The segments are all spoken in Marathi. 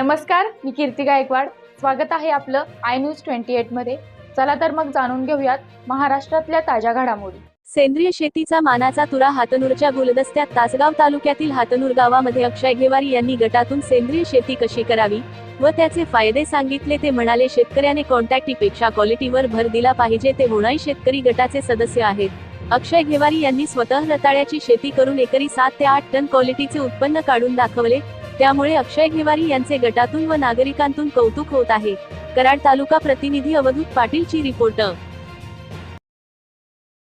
नमस्कार मी कीर्ती गायकवाड. स्वागत आहे आपलं आय न्यूज ट्वेंटी एटमध्ये चला तर मग जाणून घेऊयात महाराष्ट्रातल्या ताज्या घडामोडी. सेंद्रिय शेतीचा मानाचा तुरा हातनूरच्या गुलदस्त्यात तासगाव तालुक्यातील हातनूर गावामध्ये अक्षय घेवारी यांनी गटातून सेंद्रिय शेती कशी करावी व त्याचे फायदे सांगितले ते म्हणाले शेतकऱ्याने कॉन्टॅक्टीपेक्षा क्वालिटीवर भर दिला पाहिजे ते होणाई शेतकरी गटाचे सदस्य आहेत अक्षय घेवारी यांनी स्वतः रताळ्याची शेती करून एकरी सात ते आठ टन क्वालिटीचे उत्पन्न काढून दाखवले. त्यामुळे अक्षय घेवारी यांचे गटातून व नागरिकांतून कौतुक होत आहे. कराड तालुका प्रतिनिधी Avdhoot पाटीलची reporter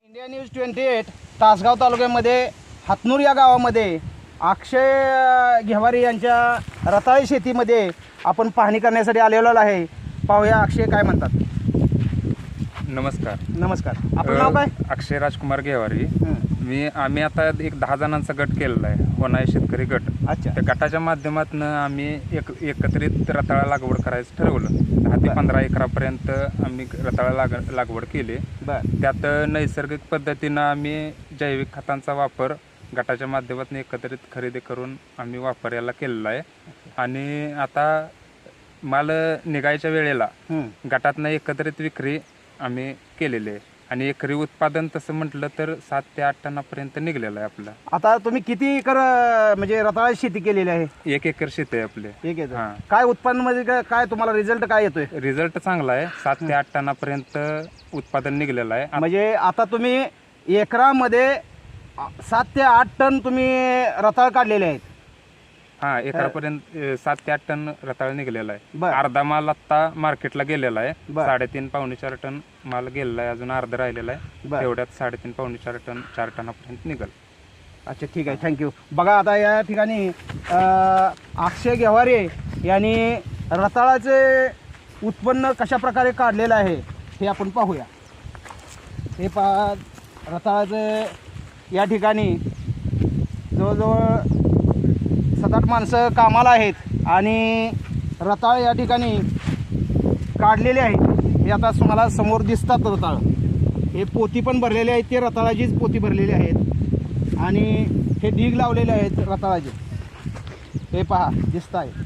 India news twenty eight Tasgaon तालुक्यामध्ये हातनूर या गावामध्ये अक्षय घेवारी यांच्या रताळी शेतीमध्ये आपण पाहणी करण्यासाठी आलेलो आहे. पाहूया अक्षय काय म्हणतात. नमस्कार. नमस्कार. आपलं नाव काय? अक्षय राजकुमार घेवारी. हं, मी आम्ही आता एक दहा जणांचा गट केलेला आहे होणाय शेतकरी गट. अच्छा. त्या गटाच्या माध्यमातून आम्ही एक एकत्रित रताळा लागवड करायचं ठरवलं. दहा ते. पंधरा एकरापर्यंत आम्ही रताळा लाग लागवड केली. बर. त्यात नैसर्गिक पद्धतीनं आम्ही जैविक खतांचा वापर गटाच्या माध्यमातून एकत्रित खरेदी करून आम्ही वापर याला केलेला आहे. आणि आता माल निघायच्या वेळेला गटातनं एकत्रित विक्री आम्ही केलेली आहे. आणि एकरी उत्पादन तसं म्हटलं तर सात ते आठ टनापर्यंत निघलेलं आहे आपलं. आता तुम्ही किती एकर अ, म्हणजे रताळी शेती केलेली आहे? एक एकर शेत आहे आपले. एक एकर. हां. काय उत्पन्नामध्ये काय- काय तुम्हाला रिझल्ट काय येतोय? रिझल्ट चांगला आहे. सात ते आठ टनापर्यंत उत्पादन निघलेलं आहे. आ- म्हणजे आता तुम्ही एकरामध्ये अ, सात ते आठ टन तुम्ही रताळ काढलेले आहेत. हा एकरापर्यंत अ, सात ते आठ टन रताळ निघलेला आहे. बर. अर्धा माल आता मार्केटला गेलेला आहे. बर. साडेतीन पावणे चार टन माल गेलेला आहे अजून अर्धा राहिलेला आहे. बर. तेवढ्यात साडेतीन पावणे चार टन चार टनापर्यंत निघल. अच्छा ठीक आहे. थँक्यू बघा आता या ठिकाणी अ, अक्षय गेवारे यांनी रताळाचे उत्पन्न कशा प्रकारे काढलेलं आहे हे आपण पाहूया. हे पहा रताळाचे या ठिकाणी जवळजवळ सात आठ माणसं कामाला आहेत आणि रताळ या ठिकाणी काढलेले आहेत. हे आता तुम्हाला समोर दिसतात रताळ. हे पोती पण भरलेले आहेत ते रताळाचीच पोती भरलेली आहेत. आणि हे ढीग लावलेले आहेत रताळाचे. हे पहा दिसत आहे